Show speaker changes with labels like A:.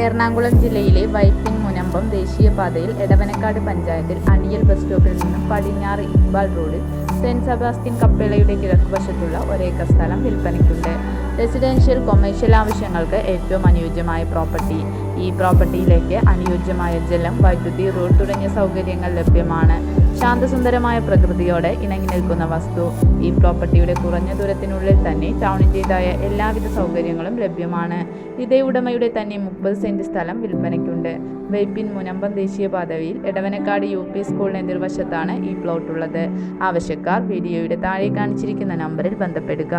A: എറണാകുളം ജില്ലയിലെ വൈപ്പിൻ മുനമ്പം ദേശീയപാതയിൽ എടവനക്കാട് പഞ്ചായത്തിൽ അണിയൽ ബസ് സ്റ്റോപ്പിൽ നിന്നും പടിഞ്ഞാറ് ഇക്ബാൽ റോഡിൽ സെന്റ് സെബാസ്റ്റ്യൻ കപ്പേളയുടെ കിഴക്കുവശത്തുള്ള ഒരേക്കർ സ്ഥലം വിൽപ്പനയ്ക്കുണ്ട്. റെസിഡൻഷ്യൽ കൊമേഴ്ഷ്യൽ ആവശ്യങ്ങൾക്ക് ഏറ്റവും അനുയോജ്യമായ പ്രോപ്പർട്ടി ഈ പ്രോപ്പർട്ടിയിലേക്ക് അനുയോജ്യമായ ജലം വൈദ്യുതി റോഡ് തുടങ്ങിയ സൗകര്യങ്ങൾ ലഭ്യമാണ്. ശാന്തസുന്ദരമായ പ്രകൃതിയോടെ ഇണങ്ങി നിൽക്കുന്ന വസ്തു. ഈ പ്രോപ്പർട്ടിയുടെ കുറഞ്ഞ ദൂരത്തിനുള്ളിൽ തന്നെ ടൗണിന്റെതായ എല്ലാവിധ സൗകര്യങ്ങളും ലഭ്യമാണ്. ഇതേ ഉടമയുടെ തന്നെ മുപ്പത് സെന്റ് സ്ഥലം വിൽപ്പനയ്ക്കുണ്ട്. വൈപ്പിൻ മുനമ്പം ദേശീയപാതയിൽ എടവനക്കാട് യു പി സ്കൂളിന് എതിർവശത്താണ് ഈ പ്ലോട്ട് ഉള്ളത്. ആവശ്യക്കാർ വീഡിയോയുടെ താഴെ കാണിച്ചിരിക്കുന്ന നമ്പറിൽ ബന്ധപ്പെടുക.